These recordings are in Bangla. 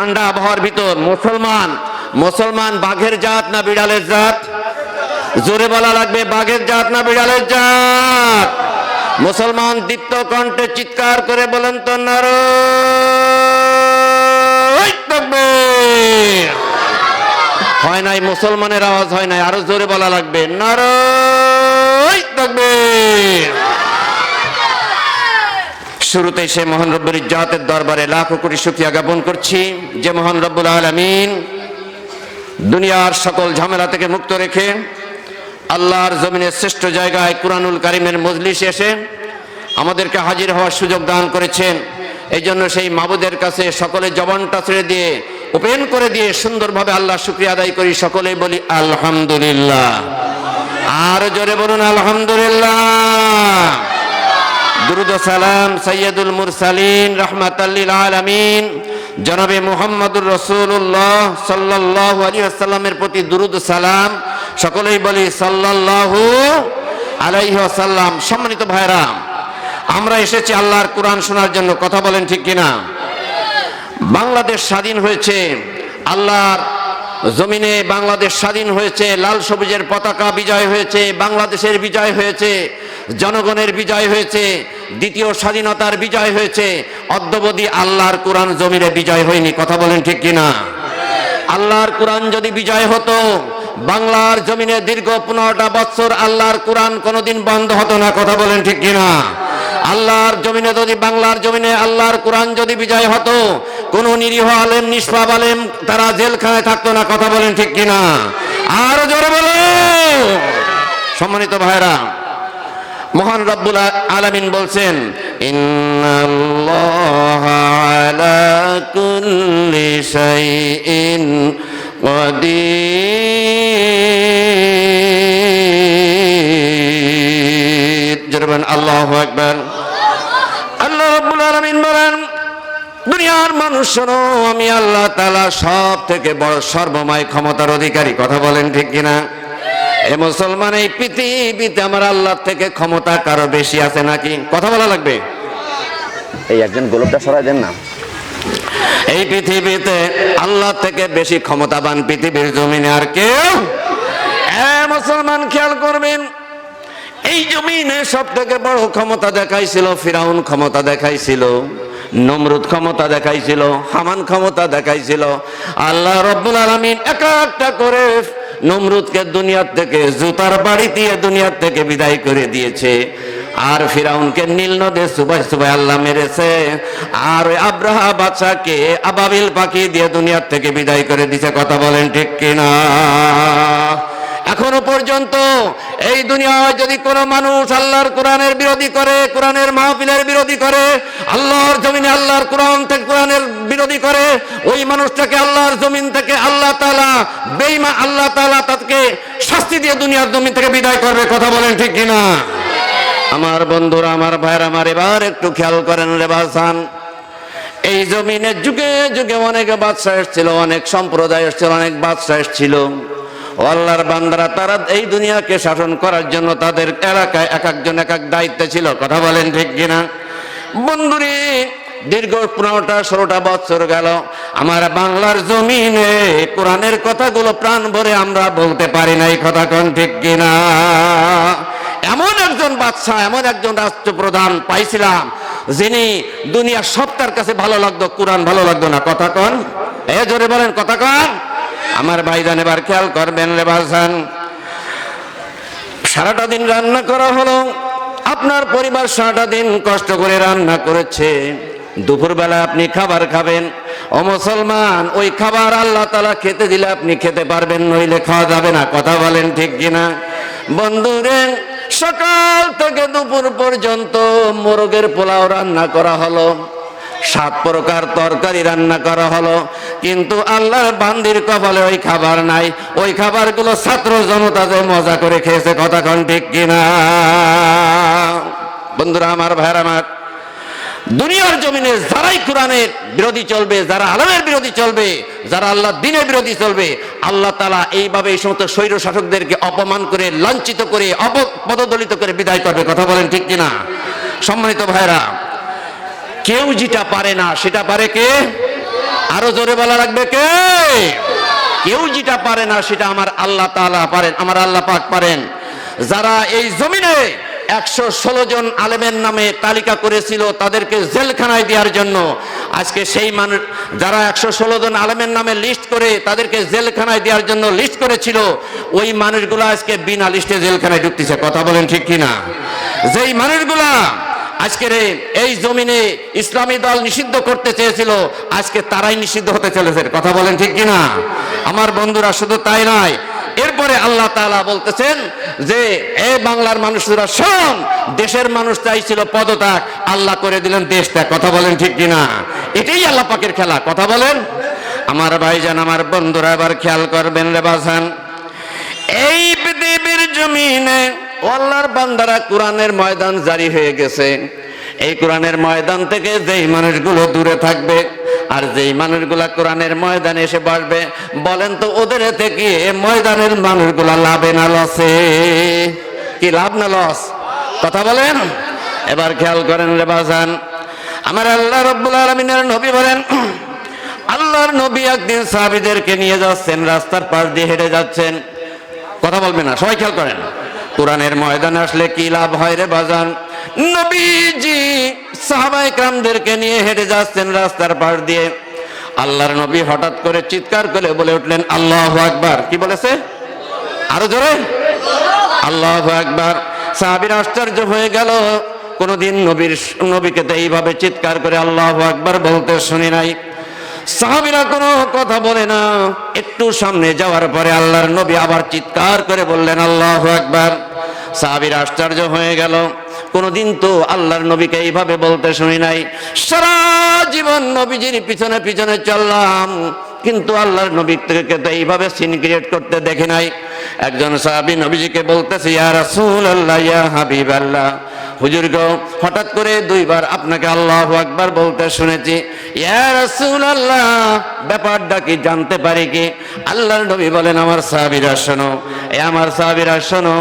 ঠান্ডা আবহাওয়ার ভিতর। মুসলমান মুসলমান বাঘের জাত না বিড়ালের জাত? জোরে বলা লাগবে, বাঘের জাত না বিড়ালের জাত? মুসলমান দীপ্ত কণ্ঠে চিৎকার করে বলেন তো নার হয় নাই, মুসলমানের আওয়াজ হয় নাই, আরও জোরে বলা লাগবে নার শুরুতে সে মহান রব্বুর ইজ্জাতের দরবারে লাখো কোটি শুকরিয়া জ্ঞাপন করছি। যে মহান রব্বুল আলামিন দুনিয়ার সকল ঝামেলা থেকে মুক্ত রেখে আল্লাহর জমিনের শ্রেষ্ঠ জায়গায় কুরআনুল কারিমের মজলিসে এসে আমাদেরকে হাজির হওয়ার সুযোগ দান করেছেন। এই জন্য সেই মাবুদের কাছে সকলে জবানটা ছেড়ে দিয়ে, ওপেন করে দিয়ে সুন্দরভাবে আল্লাহ শুক্রিয়া আদায় করি। সকলেই বলি, আলহামদুলিল্লাহ। আর জোরে বলুন, আলহামদুলিল্লাহ। দুরুদ সালাম সৈয়দুল মুরসালিন রহমাতাল্লিল আলামিন। জনাবে মোহাম্মদুর রসুল্লাহ সাল্লাহ আলী আসসালামের প্রতি দুরুদ সালাম। সকলেই বলি সাল্লাল্লাহু আলাইহি আসাল্লাম সম্মানিত ভাইরা, আমরা এসেছি আল্লাহর কোরআন শোনার জন্য। কথা বলেন ঠিক কিনা? বাংলাদেশ স্বাধীন হয়েছে। আল্লাহর জমিনে বাংলাদেশ স্বাধীন হয়েছে। লাল সবুজের পতাকা বিজয় হয়েছে। বাংলাদেশের বিজয় হয়েছে। জনগণের বিজয় হয়েছে। দ্বিতীয় স্বাধীনতার বিজয় হয়েছে। অদ্যবধি আল্লাহর কোরআন জমিরে বিজয় হয়নি। কথা বলেন ঠিক কিনা? আল্লাহর কোরআন যদি বিজয় হতো, বাংলার জমিনে দীর্ঘ পনেরোটা বছর আল্লাহর কোরআন কোনোদিন বন্ধ হতো না। কথা বলেন ঠিক কিনা? আল্লাহর জমিনে যদি, বাংলার জমিনে আল্লাহর কোরআন যদি বিজয় হতো, কোন নিরীহ আলেম, নিষ্পাপ আলেম তারা জেলখানায় থাকতো না। কথা বলেন ঠিক কিনা? আরও জোরে বলো! সম্মানিত ভাইরা মহান রব্বুল আলামিন বলছেন আল্লাহ আকবার। আল্লাহ রব্বুল আলামিন বলেন, দুনিয়ার মানুষ, শোনো, আমি আল্লাহ তালা সব থেকে বড় সর্বময় ক্ষমতার অধিকারী। কথা বলেন ঠিক কিনা? এ মুসলমান এই পৃথিবীতে আমার আল্লাহ থেকে ক্ষমতা কারও বেশি আছে নাকি? কথা বলা লাগবে? এই একজন গোলকটা সরাই দেন না। এই পৃথিবীতে আল্লাহ থেকে বেশি ক্ষমতাবান পৃথিবীর জমিনে আর কেউ? মুসলমান খেয়াল করবেন এই জমিনে সব থেকে বড় ক্ষমতা দেখাইছিল ফিরাউন ক্ষমতা দেখাইছিল নমরুদ ক্ষমতা দেখাইছিল হামান ক্ষমতা দেখাইছিল। আল্লাহ রব্বুল আলমিন এক একটা করে নমরুদকে দুনিয়ার থেকে, জুতার বাড়ি দিয়ে দুনিয়ার থেকে বিদায় করে দিয়েছে। আর ফিরাউনকে নীল নদে সুবাই সুবাই আল্লাহ মেরেছে। আর আব্রাহা বাচ্চাকে আবাবিল পাখি দিয়ে দুনিয়ার থেকে বিদায় করে দিছে কথা বলেন ঠিক কিনা? এখনও পর্যন্ত এই দুনিয়ায় যদি কোনো মানুষ আল্লাহর কোরআনের বিরোধী করে, কোরআনের মাহফিলের বিরোধী করে, আল্লাহর জমিনে আল্লাহর কোরআন থেকে কোরআনের বিরোধী করে, ওই মানুষটাকে আল্লাহর জমিন থেকে আল্লাহ তাআলা বেঈমা আল্লাহ তাআলা তাকে শাস্তি দিয়ে দুনিয়ার জমিন থেকে বিদায় করবে, কথা বলেন ঠিক কিনা? আমার বন্ধুরা, আমার ভাইরা আমার এবার একটু খেয়াল করেন রে বাসান এই জমিনে যুগে যুগে অনেক বাদশাহ এসেছিল, অনেক সম্প্রদায় এসেছিল, অনেক বাদশাহ এসেছিল। আল্লাহর বান্দারা, তারা এই দুনিয়াকে শাসন করার জন্য তাদের এলাকায় এক একজন এক এক দায়িত্বে ছিল। কথা বলেন ঠিক কিনা? বন্ধুরে, দীর্ঘ পনেরোটা, ষোলোটা বছর গেল। আমার বাংলার জমিনে কোরআনের কথাগুলো প্রাণ ভরে আমরা বলতে পারি না এই কথা কোন ঠিক কিনা? এমন একজন বাদশাহ, এমন একজন রাষ্ট্রপ্রধান পাইছিলাম, যিনি দুনিয়ার সব তার কাছে ভালো লাগতো, কোরআন ভালো লাগতো না। কথা কন? এ জোরে বলেন, কথা কন? আমার ভাইজান এবার খেয়াল করবেন রে বাসান সারাটা দিন রান্না করা হলো, আপনার পরিবার সারাটা দিন কষ্ট করে রান্না করেছে। দুপুরবেলা আপনি খাবার খাবেন। ও মুসলমান, ওই খাবার আল্লাহ তালা খেতে দিলে আপনি খেতে পারবেন, নইলে খাওয়া যাবে না। কথা বলেন ঠিক কিনা? বন্ধুরে, সকাল থেকে দুপুর পর্যন্ত মোরগের পোলাও রান্না করা হলো। সাত প্রকার তরকারি রান্না করা হলো। কিন্তু আল্লাহর বান্দির কপালে ওই খাবার নাই। ওই খাবারগুলো ছাত্র জনতা যে মজা করে খেয়েছে, কথা কন ঠিক কিনা? বন্ধুরা, আমার ভাইয়ের আমার, দুনিয়ার জমিনে যারাই কোরআনের বিরোধী চলবে, যারা আলমের বিরোধী চলবে, যারা আল্লাহ দিনের বিরোধী চলবে, আল্লাহ তালা এইভাবে এই সমস্ত স্বৈর শাসকদেরকে অপমান করে, লাঞ্ছিত করে অপদদলিত করে বিদায় করবে, কথা বলেন ঠিক কিনা? সম্মানিত ভাইরা কেউ যেটা পারে না, সেটা পারে কে? আরও জোরে বলা রাখবে কে? কেউ যেটা পারে না, সেটা আমার আল্লাহ তাআলা পারেন, আমার আল্লাহ পাক পারেন। যারা এই জমিনে একশো ষোলো জন আলেমের নামে তালিকা করেছিল, তাদেরকে জেলখানায় দেওয়ার জন্য। আজকে সেই মানুষ যারা একশো ষোলো জন আলেমের নামে লিস্ট করে, তাদেরকে জেলখানায় দেওয়ার জন্য লিস্ট করেছিল, ওই মানুষগুলো আজকে বিনা লিস্টে জেলখানায় ঢুকতেছে। কথা বলেন ঠিক কিনা? যেই মানুষগুলা আজকের এই- জমিনে ইসলামী দল নিষিদ্ধ করতে চেয়েছিল, আজকে তারাই নিষিদ্ধ হতে চলেছে। কথা বলেন ঠিক কিনা? আমার বন্ধুরা, শুধু তাই নয়, এরপরে আল্লাহ তাআলা বলতেছেন যে, এ বাংলার মানুষরা শোন দেশের মানুষ চাইছিল পদত্যাগ, আল্লাহ করে দিলেন দেশ ত্যাগ। কথা বলেন ঠিক কিনা? এটাই আল্লাহ পাকের খেলা। কথা বলেন? আমার ভাইজান, আমার বন্ধুরা, এবার খেয়াল করবেন রে বাজান। এই পৃথিবীর জমিনে আল্লাহর বান্দারা কোরআনের ময়দান জারি হয়ে গেছে। এই কোরআনের ময়দান থেকে যেই মানুষগুলো দূরে থাকবে আর যেই মানুষগুলা কোরআনের ময়দানে এসে বসবে, বলেন তো ওদের থেকে ময়দানের মানুষগুলা লাভে না লসে? কি লাভ না লস? কথা বলেন? এবার খেয়াল করেন রে বাজান, আমার আল্লাহ রব্বুল আলমিনের নবী বলেন, আল্লাহর নবী একদিন সাহাবিদেরকে নিয়ে যাচ্ছেন, রাস্তার পাশ দিয়ে হেঁটে যাচ্ছেন। কথা বলবেন না, সবাই খেয়াল করেন। কোরআনের ময়দানে আসলে কি লাভ হয় রে বাজান? নবীজি সাহাবাই কামদেরকে নিয়ে হেঁটে যাচ্ছেন রাস্তার পাশ দিয়ে। আল্লাহর নবী হঠাৎ করে চিৎকার করে বলে উঠলেন, আল্লাহ আকবার। কি বলেছে? আরও জোরে? আল্লাহ আকবার। সাহাবীর আশ্চর্য হয়ে গেল। কোনদিন নবীর, নবীকে তো এইভাবে চিৎকার করে আল্লাহ আকবার বলতে শুনি নাই। সাহাবীরা কোনো কথা বলে না। একটু সামনে যাওয়ার পরে আল্লাহর নবী আবার চিৎকার করে বললেন, আল্লাহ একবার সাহাবির আশ্চর্য হয়ে গেল। কোনদিন তো আল্লাহর নবীকে এইভাবে বলতে শুনি নাই। সারা জীবন নবীজির পিছনে পিছনে চললাম, কিন্তু আল্লাহর নবীর থেকে তো এইভাবে সিন ক্রিয়েট করতে দেখে নাই। একজন সাহাবী নবীজিকে বলতেছে, ইয়া রাসূলুল্লাহ, ইয়া হাবিবাল্লাহ। হুজুর গো, হঠাৎ করে দুইবার আপনাকে আল্লাহু আকবার বলতে শুনেছি। ইয়া রাসূলুল্লাহ, ব্যাপারটা কি জানতে পারি কি? আল্লাহর নবী বলেন, আমার সাহাবীরা, শোনো, এ আমার সাহাবীরা, শোনো,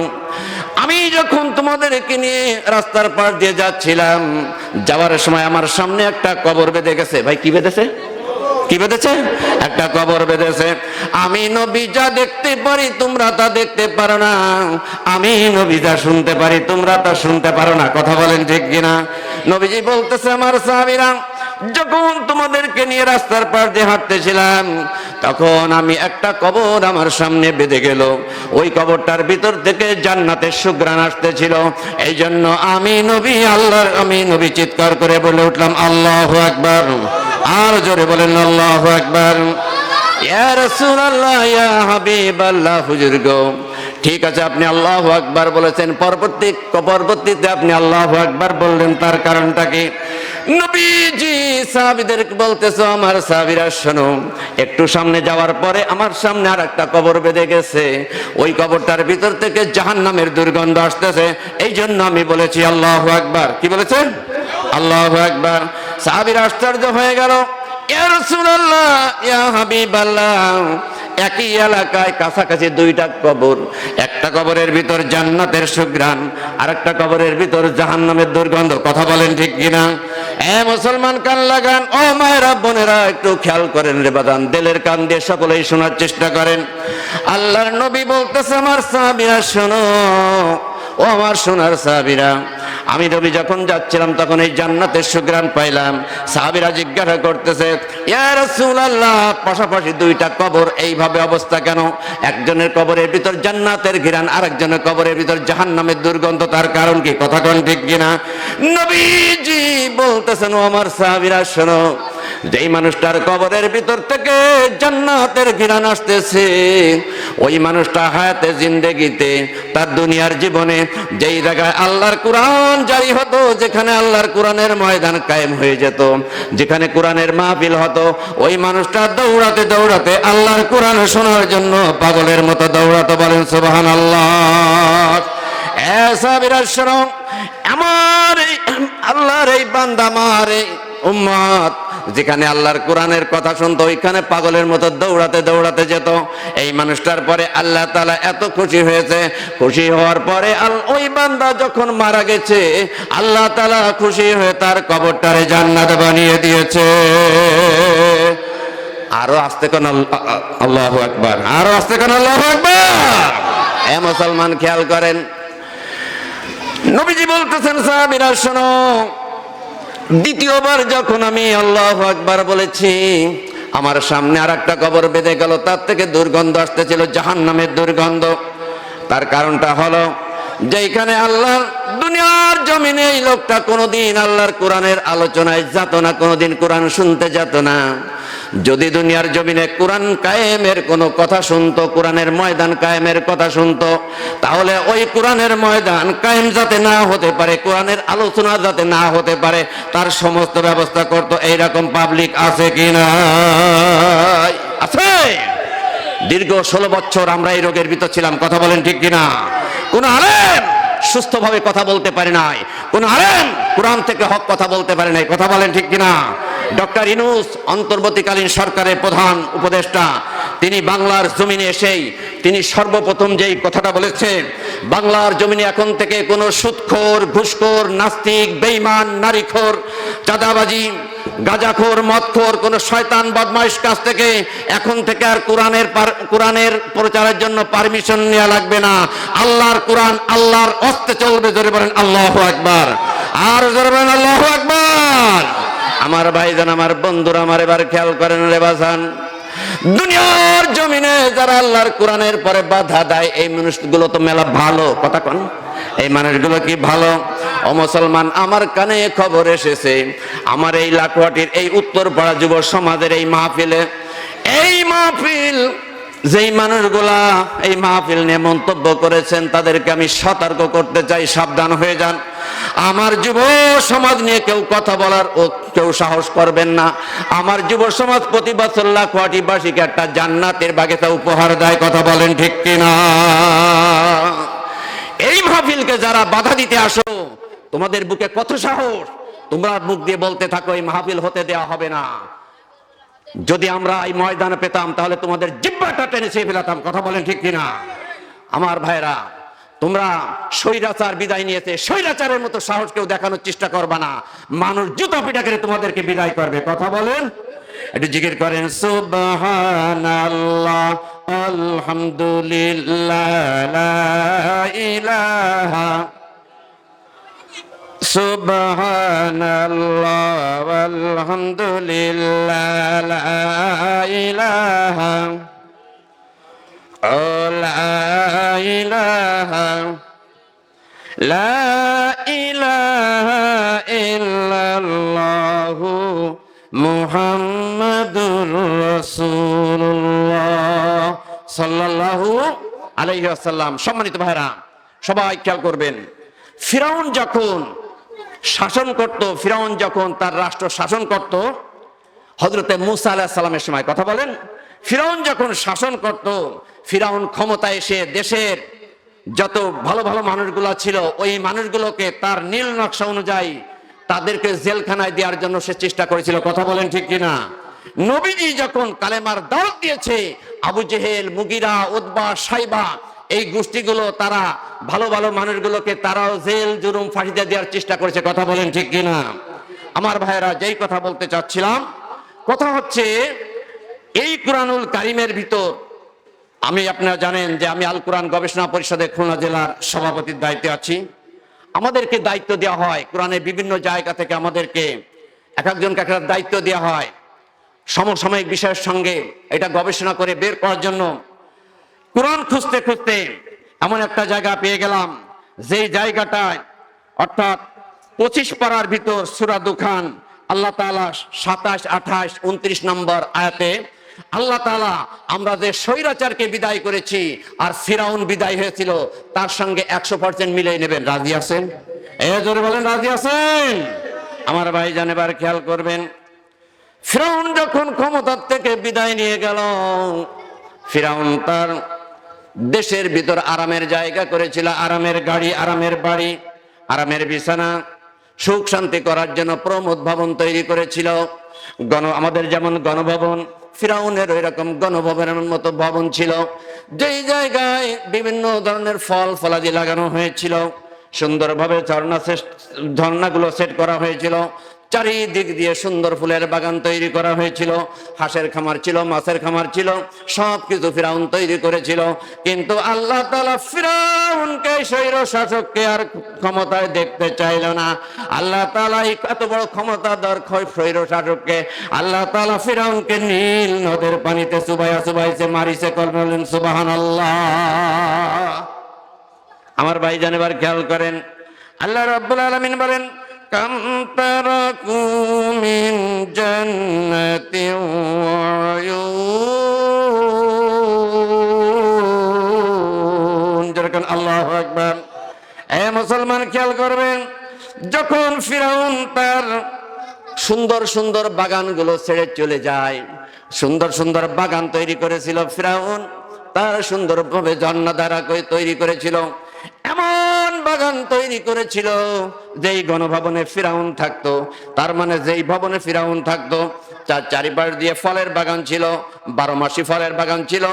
আমি যখন তোমাদেরকে নিয়ে রাস্তার পাশ দিয়ে যাচ্ছিলাম, যাওয়ার সময় আমার সামনে একটা কবর বেঁধে গেছে। ভাই, কি বেঁধেছে? কি বেঁধেছে? একটা কবর বেঁধেছে। আমি নবী যা দেখতে পারি, তোমরা তা দেখতে পারো না। আমি নবী যা শুনতে পারি, তোমরা তা শুনতে পারো না। কথা বলেন ঠিক কিনা? নবীজি বলতেছে, আমার সাহাবীরা, যখন তোমাদেরকে নিয়ে রাস্তার পাশ দিয়ে হাঁটতেছিলাম, তখন আমি একটা কবর আমার সামনে বেঁধে গেল। ওই কবরটার ভিতর থেকে জান্নাতের সুগ্রাণ আসতেছিল। এই জন্য আমি নবী, আল্লাহর আমি নবী চিৎকার করে বলে উঠলাম, আল্লাহ একবার আর জোরে বলেন, আল্লাহ একবার হুজুর গো। ঠিক আছে, আপনি আল্লাহ আকবার বলেছেন। পরবর্তী পরবর্তীতে আপনি আল্লাহ আকবার বললেন, তার কারণটা কি? নবীজি সাহাবীদেরকে বলতেছো, আমার সাহাবীরা, শোনো, একটু সামনে যাওয়ার পরে আমার সামনে আর একটা কবর বেঁধে গেছে। ওই কবরটার ভিতর থেকে জাহান্নামের দুর্গন্ধ আসতেছে। এই জন্য আমি বলেছি, আল্লাহ আকবার। কি বলেছেন? আল্লাহ একবার সাহাবীরা আশ্চর্য হয়ে গেল। একই এলাকায় কাছাকাছি দুইটা কবর। একটা কবরের ভিতর জান্নাতের সুগ্রাণ আর একটা কবরের ভিতর জাহান্নামের দুর্গন্ধ। কথা বলেন ঠিক কিনা? এ মুসলমান কান লাগান। ও মায়েরা বোনেরা, একটু খেয়াল করেন রে বাদান। দিলের কান দিয়ে সকলেই শোনার চেষ্টা করেন। আল্লাহর নবী বলতেছে আমার সাহাবীরা, শোনো ও আমার সোনার সাহাবীরা, আমি রবি যখন যাচ্ছিলাম তখন এই জান্নাতের সুগ্রাণ পাইলাম। সাহাবীরা জিজ্ঞাসা করতেছে পাশাপাশি দুইটা কবর এইভাবে অবস্থা কেন? একজনের কবরের ভিতর জান্নাতের ঘিরান, আরেকজনের কবরের ভিতর জাহান্নামের দুর্গন্ধ, তার কারণ কি? কথা কোন ঠিক কিনা? নবীজি বলতেছেন, ও আমার সাহাবীরা, শোনো যেই মানুষটার কবরের ভিতর থেকে জান্নাতের ঘিরান আসতেছে, ওই মানুষটা হায়াতে জিন্দেগিতে তার দুনিয়ার জীবনে যেই জায়গায় আল্লাহর কোরআন জারি হতো, যেখানে আল্লাহর কোরআনের ময়দান কায়েম হয়ে যেত, যেখানে কোরআনের মাহফিল হতো, ওই মানুষটা দৌড়াতে দৌড়াতে আল্লাহর কোরআন শোনার জন্য পাগলের মতো দৌড়াতে বলেন সুবহান আল্লাহ এসা শোনো, আমার আল্লাহর এই বান্দা, আমার এই উম্মত যেখানে আল্লাহর কোরআনের কথা শুনতো, ওইখানে পাগলের মতো দৌড়াতে দৌড়াতে যেত। এই মানুষটার পরে আল্লাহ তালা এত খুশি হয়েছে। খুশি হওয়ার পরে ওই বান্দা যখন মারা গেছে, আল্লাহ তালা খুশি হয়ে তার কবরটারে জান্নাত বানিয়ে দিয়েছে। আরও আসতে কোন আল্লাহ আকবার। আরও আসতে কোন আল্লাহ আকবার? এ মুসলমান খেয়াল করেন। নবীজি বলতেছেন, সাহাবীরা, শোনো দ্বিতীয়বার যখন আমি আল্লাহ আকবার বলেছি, আমার সামনে আর একটা কবর বেঁধে গেল, তার থেকে দুর্গন্ধ আসতেছিল জাহান নামের দুর্গন্ধ। তার কারণটা হলো যেখানে আল্লাহ দুনিয়ার জমিনে এই লোকটা কোনোদিন আল্লাহর কোরআনের আলোচনায় যাত না, কোনোদিন কোরআন শুনতে যেত না। যদি দুনিয়ার জমিনে কোরআন কায়েমের কোনো কথা শুনতো, কোরআনের ময়দান কায়েমের কথা শুনতো, তাহলে ওই কোরআনের ময়দান কায়েম যাতে না হতে পারে, কোরআনের আলোচনা যাতে না হতে পারে, তার সমস্ত ব্যবস্থা করতো, এইরকম পাবলিক আছে কি না আছে? দীর্ঘ ষোলো বছর আমরা এই রোগের ভিতর ছিলাম, কথা বলেন ঠিক কিনা? কোন আলেম সুস্থভাবে কথা বলতে পারে নাই, কোন আলেম কোরআন থেকে হক কথা বলতে পারে নাই, কথা বলেন ঠিক কিনা? ডক্টর ইনুস অন্তর্বর্তীকালীন সরকারের প্রধান উপদেষ্টা। তিনি বাংলার জমিনে এসেই তিনি সর্বপ্রথম যেই কথাটা বলেছেন, বাংলার জমিনে এখন থেকে কোনো সুৎখোর, ঘুষখোর, নাস্তিক বেইমান নারীখোর, চাঁদাবাজি, গাজাখোর, মদখোর, কোন শয়তান বদমাইশ কাছ থেকে এখন থেকে আর কোরআনের কোরআনের প্রচারের জন্য পারমিশন নেওয়া লাগবে না। আল্লাহর কোরআন আল্লাহর অস্তে চলবে, জোরে বলেন আল্লাহ আকবার। আর জোরে বলেন আল্লাহ আকবার। আমার ভাইজান, আমার বন্ধুরা, আমার এবার খেয়াল করেন রে বাসান দুনিয়ার জমিনে যারা আল্লাহর কোরআনের পরে বাধা দেয়, এই মানুষগুলো তো মেলা ভালো, কথা কন। এই মানুষগুলো কি ভালো? ও মুসলমান, আমার কানে খবর এসেছে, আমার এই লাকুয়াটির, এই উত্তর উত্তরপাড়া যুব সমাজের এই মাহফিলে, এই মাহফিল যেই মানুষগুলা এই মাহফিল নিয়ে মন্তব্য করেছেন, তাদেরকে আমি সতর্ক করতে চাই, সাবধান হয়ে যান। আমার যুব সমাজ নিয়ে কেউ কথা বলার ও কেউ সাহস করবেন না। আমার যুব সমাজ প্রতি বছর লাখোয়াটি বাসীকে একটা জান্নাতের বাগেতা উপহার দেয়, কথা বলেন ঠিক কিনা? এই মাহফিলকে যারা বাধা দিতে আসো, তোমাদের বুকে কত সাহস? তোমরা মুখ দিয়ে বলতে থাকো, এই মাহফিল হতে দেওয়া হবে না। যদি আমরা এই ময়দানে পেতাম, তাহলে তোমাদের জিব্বাটা টেনে চেয়ে ফেলাতাম। কথা বলেন ঠিক কিনা? আমার ভাইরা তোমরা স্বৈরাচার বিদায় নিয়েছে। স্বৈরাচারের মতো সাহস কেউ দেখানোর চেষ্টা করবা না। মানুষ জুতা পিটা করে তোমাদেরকে বিদায় করবে। কথা বলেন? একটু জিজ্ঞেস করেন, সুবহানাল্লাহ, আলহামদুলিল্লাহ লা ইলাহা সুবহানাল্লাহ, আলহামদুলিল্লাহ, লা ইলাহা ও লা ইলাহা লা ইলাহা ইল্লাল্লাহু মুহাম্মাদুর রাসূলুল্লাহ সাল্লাল্লাহু আলাইহি ওয়াসাল্লাম। সম্মানিত ভাইরা সবাই খেয়াল করবেন, ফিরাউন যখন শাসন করত, ফিরাউন যখন তার রাষ্ট্র শাসন করত হজরতে মুসা আলাহ সালামের সময় কথা বলেন, ফিরাউন যখন শাসন করত, ফিরাউন ক্ষমতায় এসে দেশের যত ভালো ভালো মানুষগুলো ছিল, ওই মানুষগুলোকে তার নীল নকশা অনুযায়ী তাদেরকে জেলখানায় দেওয়ার জন্য সে চেষ্টা করেছিল। কথা বলেন ঠিক কিনা? নবীজি যখন কালেমার দাওয়াত দিয়েছে, আবু জেহেল, মুগিরা উদ্বা সাইবা এই গোষ্ঠীগুলো তারা, ভালো ভালো মানুষগুলোকে তারাও জেল জুরুম ফাঁসিতে দেওয়ার চেষ্টা করেছে, কথা বলেন ঠিক কিনা? আমার ভাইয়েরা, যেই কথা বলতে চাচ্ছিলাম, কথা হচ্ছে এই কোরআনুল কারিমের ভিতর, আমি আপনারা জানেন যে আমি আল কোরআন গবেষণা পরিষদের খুলনা জেলার সভাপতির দায়িত্বে আছি। আমাদেরকে দায়িত্ব দেওয়া হয় কোরআনের বিভিন্ন জায়গা থেকে আমাদেরকে এক একজনকে একটা দায়িত্ব দেওয়া হয়। সমসাময়িক বিষয়ের সঙ্গে এটা গবেষণা করে বের করার জন্য কোরআন খুঁজতে খুঁজতে এমন একটা জায়গা পেয়ে গেলাম, যেই জায়গাটায় অর্থাৎ পঁচিশ পাড়ার ভিতর সুরা দুখান, আল্লাহ তাআলা সাতাশ, আঠাশ, উনত্রিশ নম্বর আয়াতে আল্লাহ তাআলা, আমরা যে স্বৈরাচারকে বিদায় করেছি আর ফিরাউন বিদায় হয়েছিল, তার সঙ্গে একশো পার্সেন্ট মিলিয়ে নেবেন। রাজি আছেন? এ জোরে বলেন, রাজি আছেন? আমার ভাই জান, এবার খেয়াল করবেন। ফিরাউন যখন ক্ষমতার থেকে বিদায় নিয়ে গেল, ফিরাউন তার দেশের ভিতর আরামের জায়গা করেছিল, আরামের গাড়ি, আরামের বাড়ি, আরামের বিছানা, সুখ শান্তি করার জন্য প্রমোদ ভবন তৈরি করেছিল। গণ, আমাদের যেমন গণভবন, ফিরাউনের ওই রকম গণভবনের মতো ভবন ছিল। যেই জায়গায় বিভিন্ন ধরনের ফল ফলাদি লাগানো হয়েছিল, সুন্দরভাবে ঝর্ণা ঝর্ণাগুলো সেট করা হয়েছিল। চারিদিক দিয়ে সুন্দর ফুলের বাগান তৈরি করা হয়েছিল, হাঁসের খামার ছিল, মাছের খামার ছিল সব কিছু ফিরাউন তৈরি করেছিল। কিন্তু আল্লাহ তালা ফিরাউনকে, স্বৈর শাসককে আর ক্ষমতায় দেখতে চাইল না। আল্লাহ তালা এত বড় ক্ষমতাধর স্বৈর শাসককে, আল্লাহ তালা ফিরাউনকে নীল নদের পানিতে সুবাইয়া সুবাইছে মারিছে করলেন সুবাহান আল্লাহ আমার ভাই জানেবার খেয়াল করেন, আল্লাহ রাব্বুল আলামিন বলেন কাম তারাকু মিন জান্নাতি যেরকম আল্লাহ আকবার। এ মুসলমান খেয়াল করবেন, যখন ফিরাউন তার সুন্দর সুন্দর বাগানগুলো ছেড়ে চলে যায়, সুন্দর সুন্দর বাগান তৈরি করেছিল ফিরাউন, তার সুন্দরভাবে জন্নাধারা করে তৈরি করেছিল। এমন বাগান তৈরি করেছিল, যেই গণভবনে ফিরাউন থাকতো, তার মানে যেই ভবনে ফিরাউন থাকতো, তার চারিপাশ দিয়ে ফলের বাগান ছিল, বারো মাসি ফলের বাগান ছিল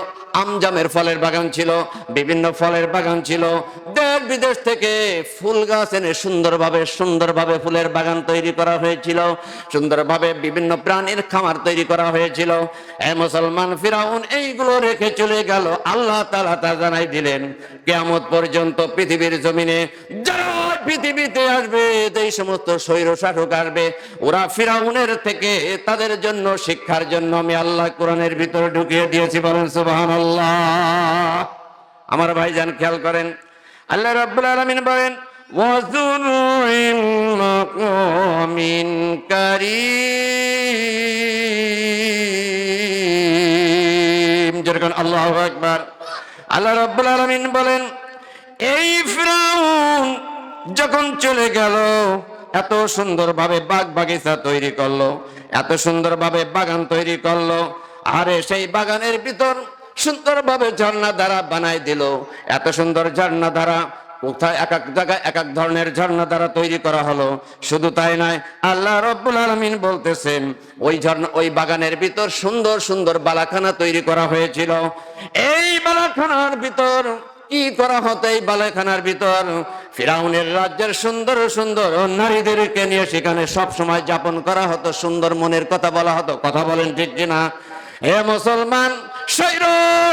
আমজামের ফলের বাগান ছিল, বিভিন্ন ফলের বাগান ছিল। দেশ বিদেশ থেকে ফুল গাছ এনে সুন্দরভাবে সুন্দরভাবে ফুলের বাগান তৈরি করা হয়েছিল। সুন্দরভাবে বিভিন্ন প্রাণীর খামার তৈরি করা হয়েছিল। এ মুসলমান ফিরাউন এইগুলো রেখে চলে গেল। আল্লাহ তালা তা জানাই দিলেন, কেয়ামত পর্যন্ত পৃথিবীর জমিনে পৃথিবীতে আসবে এই সমস্ত স্বৈর শাসক আসবে, ওরা ফিরাউনের থেকে তাদের জন্য, শিক্ষার জন্য আমি আল্লাহ কোরআনের ভিতরে ঢুকিয়ে দিয়েছি বলেন সুবাহান আল্লাহ আমার ভাইজান খেয়াল করেন, আল্লাহ রাব্বুল আলামিন বলেন যেরকম আল্লাহু আকবার। আল্লাহ রাব্বুল আলামিন বলেন, এই ফিরাউন যখন চলে গেল, এত সুন্দরভাবে বাগ বাগিচা তৈরি করল, এত সুন্দরভাবে বাগান তৈরি করল, আরে সেই বাগানের ভিতর সুন্দরভাবে ঝর্ণা দ্বারা বানাই দিল। এত সুন্দর ঝর্ণা দ্বারা, কোথায় এক এক জায়গায় এক এক ধরনের ঝর্ণা দ্বারা তৈরি করা হলো? শুধু তাই নয়, আল্লাহ রব্বুল আলমিন বলতেছেন, ওই ঝর্ণা, ওই বাগানের ভিতর সুন্দর সুন্দর বালাখানা তৈরি করা হয়েছিল। এই বালাখানার ভিতর কি করা হতো? এই বালাখানার ভিতর ফিরাউনের রাজ্যের সুন্দর সুন্দর নারীদেরকে নিয়ে সেখানে সব সময় যাপন করা হতো, সুন্দর মনের কথা বলা হতো। কথা বলেন ঠিক কিনা? হে মুসলমান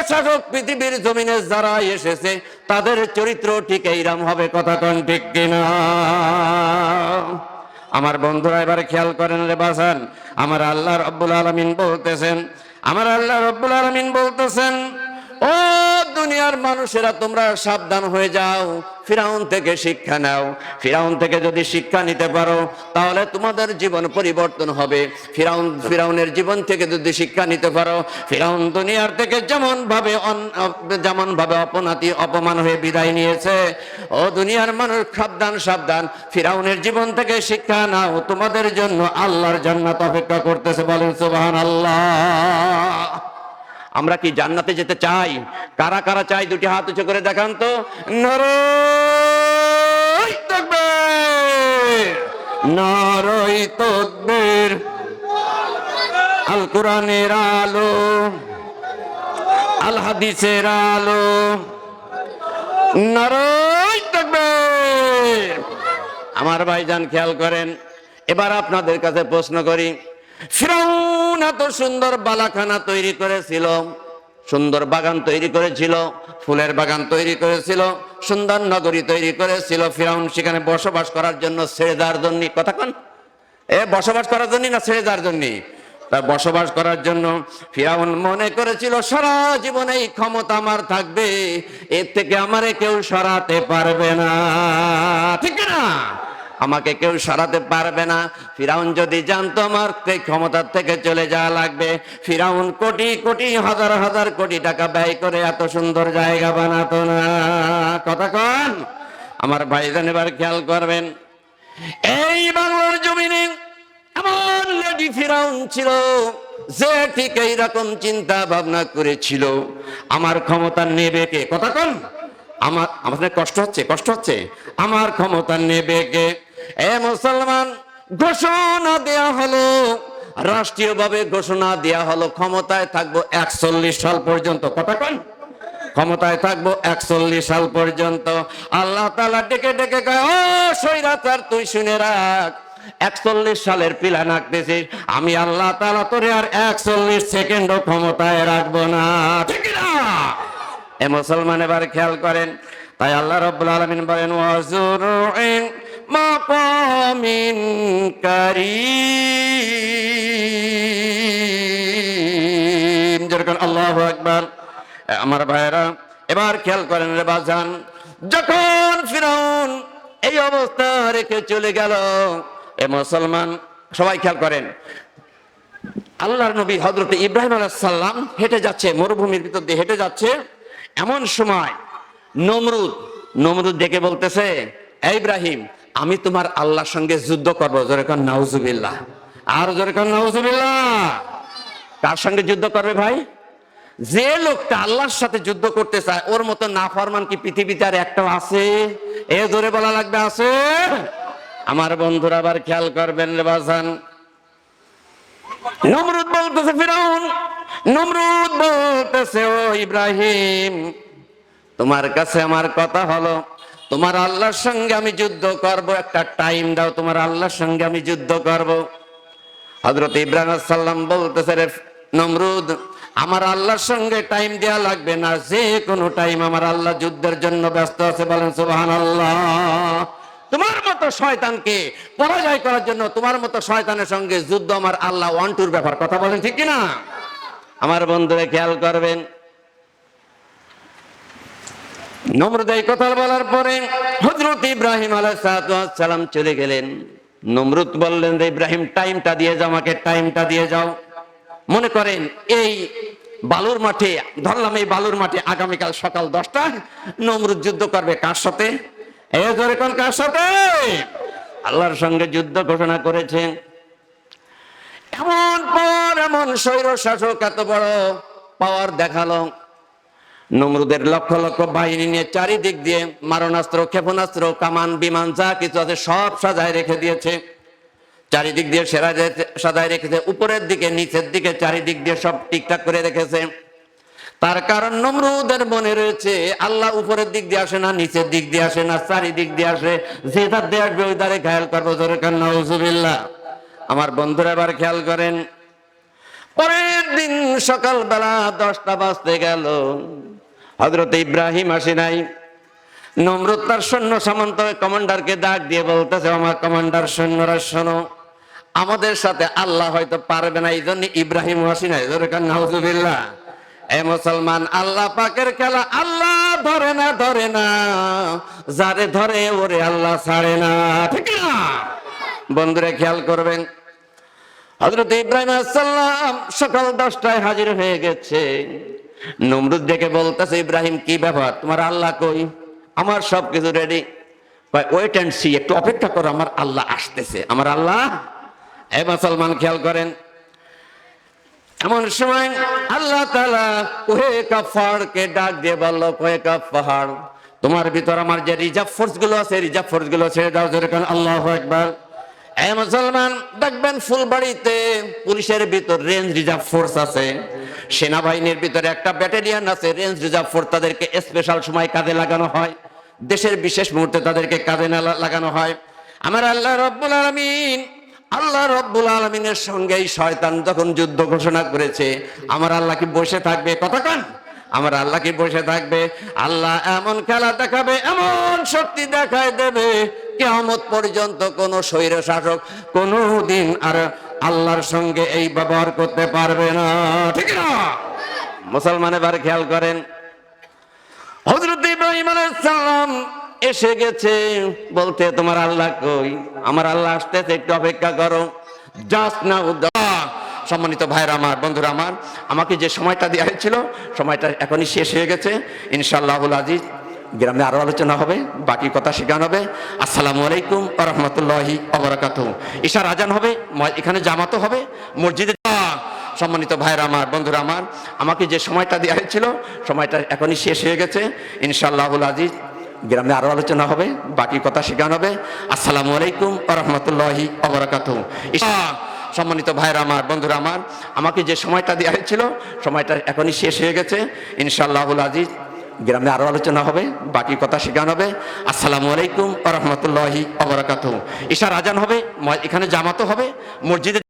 শাসক পৃথিবীর জমিনে যারা এসেছে, তাদের চরিত্র ঠিক এইরাম হবে, কথা কন ঠিক কিনা? আমার বন্ধুরা, এবারে খেয়াল করেন রে বাসান, আমার আল্লাহ রব্বুল আলমিন বলতেছেন, আমার আল্লাহ রব্বুল আলমিন বলতেছেন ও দুনিয়ার মানুষেরা, তোমরা সাবধান হয়ে যাও। ফিরাউন থেকে শিক্ষা নাও। ফিরাউন থেকে যদি শিক্ষা নিতে পারো, তাহলে তোমাদের জীবন পরিবর্তন হবে। ফিরাউন, ফিরাউনের জীবন থেকে যদি শিক্ষা নিতে পারো, ফিরাউন দুনিয়ার থেকে যেমন ভাবে যেমন ভাবে অপনাতি, অপমান হয়ে বিদায় নিয়েছে। ও দুনিয়ার মানুষ, সাবধান সাবধান। ফিরাউনের জীবন থেকে শিক্ষা নাও। তোমাদের জন্য আল্লাহর জান্নাত অপেক্ষা করতেছে, বলেন সুবহান আল্লাহ আমরা কি জান্নাতে যেতে চাই? কারা কারা চাই? দুটি হাত উঁচু করে দেখান তো। আল কোরআনের আলো। আল। হাদিসের আলো আমার ভাইজান খেয়াল করেন। এবার আপনাদের কাছে প্রশ্ন করি। ফিরাউন এত সুন্দর বালাখানা তৈরি করেছিল, সুন্দর বাগান তৈরি করেছিল, ফুলের বাগান তৈরি করেছিল, সুন্দর নগরী তৈরি করেছিল। ফিরাউন সেখানে বসবাস করার জন্য ছেড়ে দেওয়ার জন্য, কথা কন। এ বসবাস করার জন্য না ছেড়ে দেওয়ার জন্য? তার বসবাস করার জন্য ফিরাউন মনে করেছিল, সারা জীবনে এই ক্ষমতা আমার থাকবে, এর থেকে আমারে কেউ সরাতে পারবে না। ঠিক না আমাকে কেউ সরাতে পারবে না। ফিরাউন যদি জানতো আমার ক্ষমতার থেকে চলে যাওয়া লাগবে। ফিরাউন কোটি কোটি, হাজার হাজার কোটি টাকা ব্যয় করে এত সুন্দর জায়গা বানাতো না। কথা কন? আমার ভাইজান এবার খেয়াল করবেন। এই বাংলার জমিনে এমন লেডি ফিরাউন ছিল, যে ঠিক এইরকম চিন্তা ভাবনা করেছিল। আমার ক্ষমতা নেবে কে? কথা কন? আমার আমাদের কষ্ট হচ্ছে কষ্ট হচ্ছে। আমার ক্ষমতা নেবে কে? এ মুসলমান, ঘোষণা দেয়া হলো, রাষ্ট্রীয়ভাবে ঘোষণা দেয়া হলো, ক্ষমতায় থাকব একচল্লিশ সাল পর্যন্ত। কথা ক্ষমতায় থাকব একচল্লিশ সাল পর্যন্ত। আল্লাহ তালা ডেকে ডেকে কয়, ও তুই শুনে রাখ, একচল্লিশ সালের প্ল্যান আঁকতেছিস। আমি আল্লাহ তালা তোরে আর একচল্লিশ সেকেন্ডও ক্ষমতায় রাখব না। ঠিক না? এ মুসলমান এবার খেয়াল করেন, তাই আল্লাহ রব্বুল আলমিন বলেন ওয়াজুরুইন মাকামিন কারীম। যেরকম আল্লাহু আকবার। আমার ভাইরা এবার খেয়াল করেন রে বাজান, যখন ফিরাউন এই অবস্থা রেখে চলে গেল, এ মুসলমান, সবাই খেয়াল করেন, আল্লাহর নবী হজরত ইব্রাহিম আলাইসাল্লাম হেঁটে যাচ্ছে, মরুভূমির ভিতর দিয়ে হেঁটে যাচ্ছে। এমন সময় নমরুদ নমরুদ ডেকে বলতেছে "এই ইব্রাহিম আমি তোমার আল্লাহর সঙ্গে যুদ্ধ করব। যেরকম নাউজুবিল্লাহ। আর যেরকম নাউজুবিল্লাহ। কার সঙ্গে যুদ্ধ করবে ভাই? যে লোকটা আল্লাহর সাথে যুদ্ধ করতে চায়, ওর মতো নাফরমান কি পৃথিবীতে আর একটাও আছে? এ ধরে বলা লাগবে, আছে? আমার বন্ধুরা আবার খেয়াল করবেন রে বাজান। নমরুদ বলতেছে, ফিরাউন, নমরুদ বলতেছে, ও ইব্রাহিম, তোমার কাছে আমার কথা হলো। তোমার আল্লাহর সঙ্গে আমি যুদ্ধ করব, একটা টাইম দাও, তোমার আল্লাহর সঙ্গে আমি যুদ্ধ করব। হযরত ইব্রাহিম সাল্লাম বলতেছে, রে নমরুদ, আমার আল্লাহর সঙ্গে টাইম দেয়া লাগবে না, যে কোনো টাইম আমার আল্লাহ যুদ্ধের জন্য ব্যস্ত আছে, বলেন সুবহানাল্লাহ। তোমার মতো শয়তানকে পরাজয় করার জন্য, তোমার মতো শয়তানের সঙ্গে যুদ্ধ আমার আল্লাহ ওয়ান টুর ব্যাপার, কথা বলেন ঠিক কি না আমার বন্ধুরা খেয়াল করবেন নমরুদ কথা বলার পরে হজরত ইব্রাহিম আলাইসালাম চলে গেলেন। নমরুদ বললেন যে ইব্রাহিম, টাইমটা দিয়ে যাও আমাকে, টাইমটা দিয়ে যাও। মনে করেন, এই বালুর মাঠে, ধরলাম এই বালুর মাঠে আগামীকাল সকাল দশটায় নমরুদ যুদ্ধ করবে কার সাথে? কার সাথে? আল্লাহর সঙ্গে যুদ্ধ ঘোষণা করেছেন এমন পর এমন স্বৈর শাসক এত বড় পাওয়ার দেখাল। নমরুদের লক্ষ লক্ষ বাহিনী নিয়ে চারিদিক দিয়ে মারণাস্ত্র, ক্ষেপণাস্ত্র, কামান, বিমান, যা কিছু আছে সব সাজায় রেখে দিয়েছে। চারিদিক দিয়ে সেরা সাজায় রেখেছে, উপরের দিকে, নিচের দিকে চারিদিক দিয়ে সব ঠিকঠাক করে রেখেছে। তার কারণ নমরুদের মনে রয়েছে, আল্লাহ উপরের দিক দিয়ে আসে না, নিচের দিক দিয়ে আসে না, চারিদিক দিয়ে আসে। যে তার দিয়ে আসবে, ওই ধারে খেয়াল করব। জোরে কান নাউজুবিল্লাহ আমার বন্ধুরা এবার খেয়াল করেন পরের দিন সকালবেলা দশটা বাজতে গেল। হজরত ইব্রাহিম আসে নাই। নমরুদ তার সৈন্য সামন্ত কমান্ডারকে ডাক দিয়ে বলতেছে আমার কমান্ডার, সৈন্যরা শোনো, আমাদের সাথে আল্লাহ হয়তো পারবে না এই জন্য ইব্রাহিম হাসি নাই। নাউজুবিল্লাহ। এ মুসলমান, আল্লাহ পাকের খেলা আল্লাহ ধরে না ধরে না। যারে ধরে, ওরে আল্লাহ ছাড়ে না। ঠিক না? বন্ধুরা, খেয়াল করবেন হজরত ইব্রাহিম সাল্লাম সকাল দশটায় হাজির হয়ে গেছে। নমরুদ দেখে বলতেছে, ইব্রাহিম, কি ব্যাপার? তোমার আল্লাহ কই? আমার সব কিছু রেডি ওয়েট অ্যান্ড সি একটু অপেক্ষা করো, আমার আল্লাহ আসতেছে। আমার আল্লাহ? এ মুসলমান, খেয়াল করেন, এমন সময় আল্লাহ তালা কোহে কাফারকে ডাক দিয়ে বলল কোহে পাহাড় তোমার ভিতর আমার যে রিজার্ভ ফোর্সগুলো আছে রিজার্ভ ফোর্সগুলো ছেড়ে দাও যেরকম আল্লাহ একবার এ মুসলমান, দেখবেন ফুলবাড়িতে পুলিশের ভিতর রেঞ্জ রিজার্ভ ফোর্স আছে, সেনাবাহিনীর ভিতরে একটা ব্যাটালিয়ান আছে, রেঞ্জ রিজার্ভ ফোর্স তাদেরকে স্পেশাল সময় কাজে লাগানো হয়, দেশের বিশেষ মুহূর্তে তাদেরকে কাজে লাগানো হয়। আমার আল্লাহ রব্বুল আলমিন, আল্লাহ রব্বুল আলমিনের সঙ্গে শয়তান যখন যুদ্ধ ঘোষণা করেছে, আমার আল্লাহ কি বসে থাকবে? কতক্ষণ আমার আল্লাহ কি বসে থাকবে? আল্লাহ এমন খেলা দেখাবে, এমন শক্তি দেখায় দেবে কেমত পর্যন্ত কোন স্বৈর শাসক কোনো দিন আর আল্লাহর সঙ্গে এই ব্যবহার করতে পারবে না। ঠিক না? মুসলমান এবার খেয়াল করেন এসে গেছে বলতে তোমার আল্লাহ কই? আমার আল্লাহ আসতেছে, একটু অপেক্ষা করো। জাস্ট না সম্মানিত ভাইরা আমার, বন্ধুরা আমার, আমাকে যে সময়টা দেওয়া হয়েছিল, সময়টা এখনই শেষ হয়ে গেছে। ইনশাল্লাহুল আজিজ গ্রামে আরও আলোচনা হবে, বাকি কথা শেখানো হবে। আসসালামু আলাইকুম রহমতুল্লাহি অবরাকাত ঈশার আজান হবে এখানে জামাতও হবে, মসজিদে সম্মানিত ভাইরা আমার, বন্ধুরা আমার, আমাকে যে সময়টা দেওয়া হয়েছিল, সময়টা এখনই শেষ হয়ে গেছে। ইনশাআল্লাহুল আজিজ, গ্রামে আরও আলোচনা হবে, বাকি কথা শেখানো হবে। আসসালামু আলাইকুম রহমতুল্লাহি অবরাকাত সম্মানিত ভাইরা আমার, বন্ধুরা আমার, আমাকে যে সময়টা দেওয়া হয়েছিল, সময়টা এখনই শেষ হয়ে গেছে। ইনশাআল্লাহুল আজিজ গ্রামে আরও আলোচনা হবে, বাকি কথা শেখানো হবে। আসসালামু আলাইকুম রহমতুল্লাহি অবরাকাত ঈশার আজান হবে এখানে জামাতও হবে, মসজিদে